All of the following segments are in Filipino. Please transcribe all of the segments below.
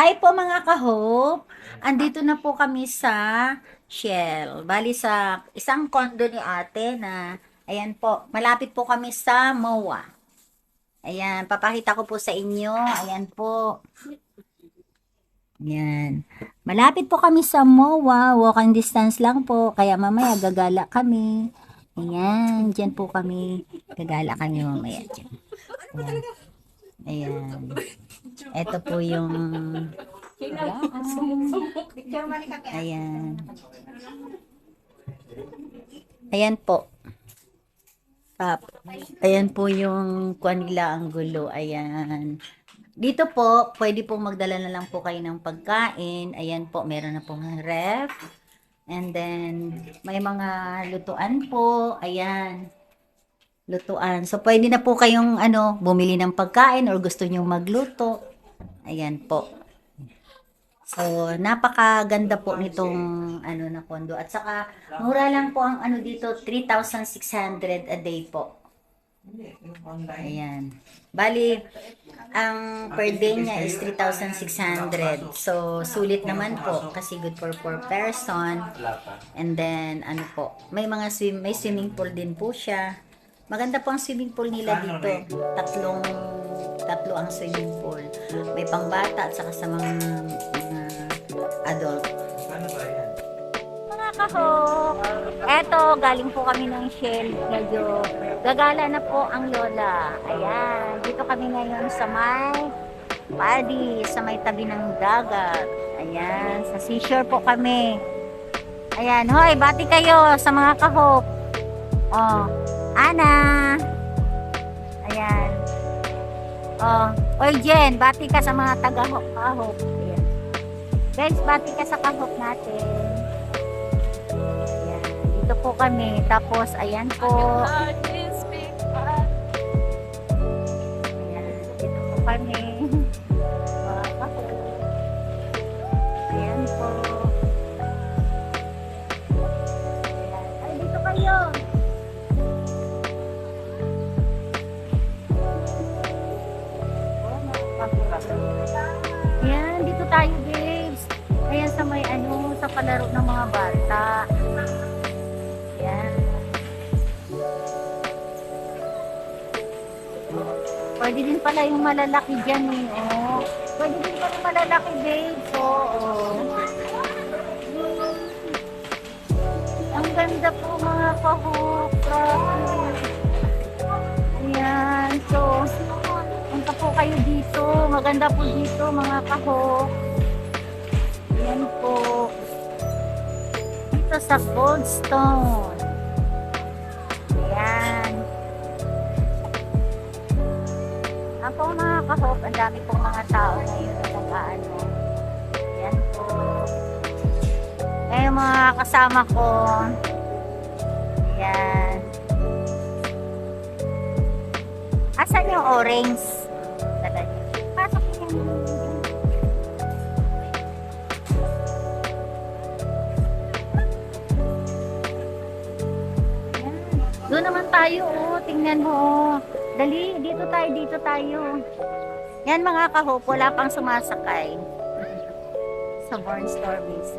Hi po mga kahop. Andito na po kami sa Shell. Bali sa isang condo ni ate na, ayan po, malapit po kami sa MOA. Ayan, papakita ko po sa inyo. Ayan po. Ayan. Malapit po kami sa MOA. Walking distance lang po. Kaya mamaya gagala kami. Ayan, dyan po kami. Gagala kami mamaya dyan. Ayan. Ayan. Ito po yung Ayan. Ayan po. Tap. Ayan po yung nila ang gulo. Ayan. Dito po, pwede pong magdala na lang po kayo ng pagkain. Ayan po, meron na pong ref. And then, may mga lutuan po. Ayan. Lutuan. So, pwede na po kayong ano, bumili ng pagkain or gusto nyong magluto. Ayan po. So, napakaganda po nitong ano na kondo. At saka, mura lang po ang ano dito, 3,600 a day po. Ayan. Bali, ang per day niya is 3,600. So, sulit naman po kasi good for 4 person. And then, ano po, may mga swim, may swimming pool din po siya. Maganda po ang swimming pool nila dito. Tatlong, tatlo ang swimming pool. May pangbata at saka sa mga, mga adult. Mga kahok, eto, galing po kami ng Shell. Medyo gagala na po ang lola. Ayan, dito kami ngayon sa may Padi, sa may tabi ng dagat. Ayan, sa seashore po kami. Ayan, hoy, bati kayo sa mga kahok. Oh, Ana. Oh, oy Jen, bati ka sa mga taga-kahok. Ayan. Guys, bati ka sa kahok natin. Ayan. Dito po kami. Tapos, ayan po. Ayan. Dito po kami. Sa may ano, sa palaro ng mga bata. Ayan. Pwede din pala yung malalaki dyan eh, oh. Pwede din pala yung malalaki, babes, oo. Oh, Ang ganda po mga kahok. Grabe. Ayan, so, punta po kayo dito. Maganda po dito, mga kahok. Ayan po. Dito sa Goldstone. Ayan. Ako mga kahok, ang dami pong mga tao ngayon na nag-ano. Ayan po. Ayan mga kasama ko. Ayan. Asan yung orange? Naman tayo, oh. Tingnan mo, oh. Dali, dito tayo, dito tayo. Yan mga kahop, wala pang sumasakay. Sa Barnstorm Base.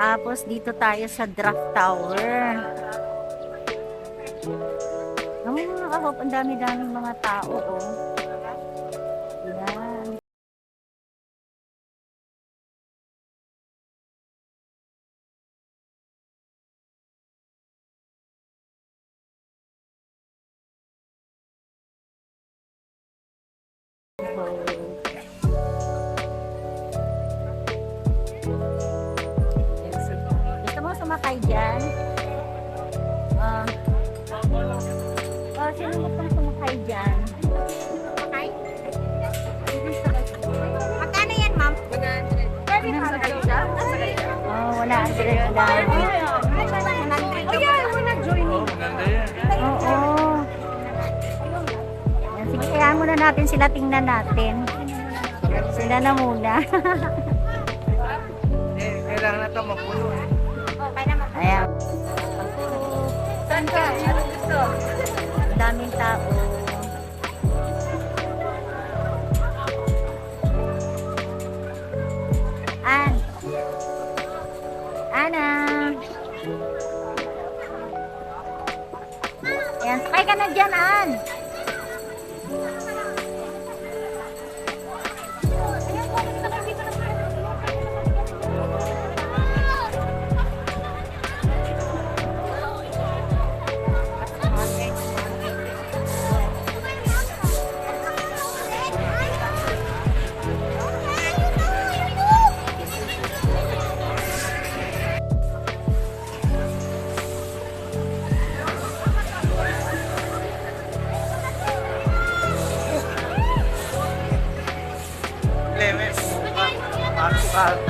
Tapos dito tayo sa Draft Tower. Ang mga kahop, ang dami-daming mga tao, oh. Gusto mo sumakay dyan? Ah. Oh, sino mo pang sumakay dyan? Sumakay? Magkano yan, ma'am? 100. Pwede siya? Oh, wala. Ang direct lang. Muna natin sila tingnan natin. Sila na muna. Eh, kailangan na ito mapuno eh. Ayan. Saan ka? Ano gusto? about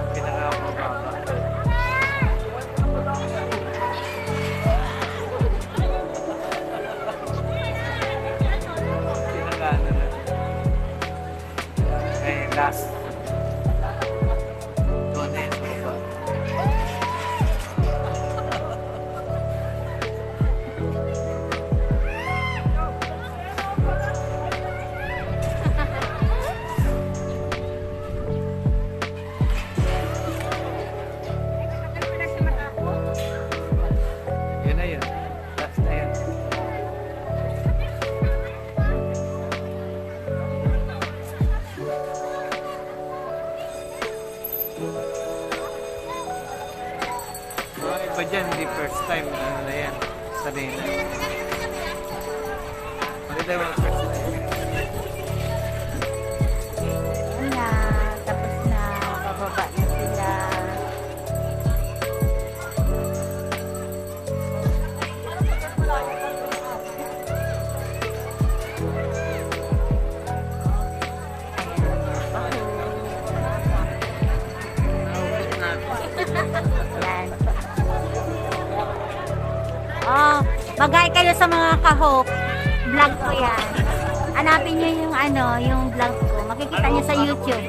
Ngayon, Ayan na, tapos na, pababa na sila. Ayan. Oh, kayo sa mga kahok. Vlog ko yan. Hanapin nyo yung ano, yung vlog ko. Makikita nyo sa YouTube.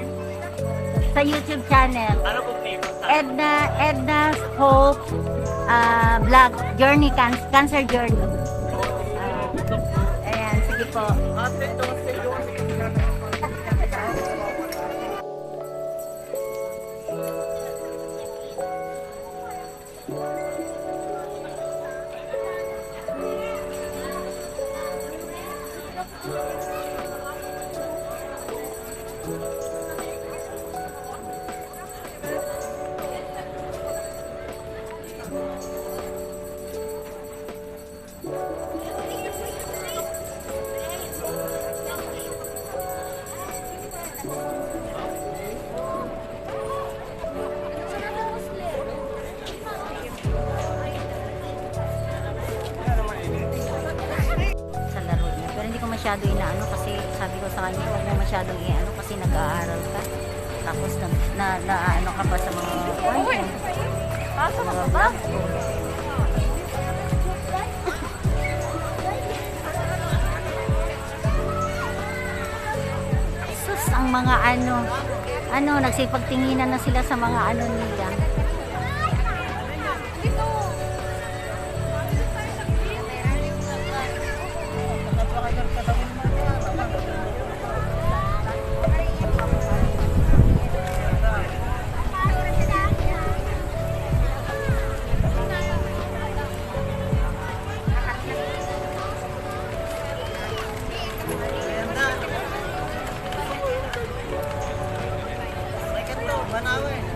Sa YouTube channel. Ano po Edna, Edna's Hope uh, Vlog Journey, can, Cancer Journey. Ah, ayan, sige po. sa Thank you. Masyado inaano kasi sabi ko sa kanya, huwag mo masyadong iano kasi nag-aaral ka. Tapos na, na, na ano ka pa sa mga Uy! Pasok ka ba? Sus, ang mga ano, ano, nagsipagtinginan na sila sa mga ano nila. Manawe.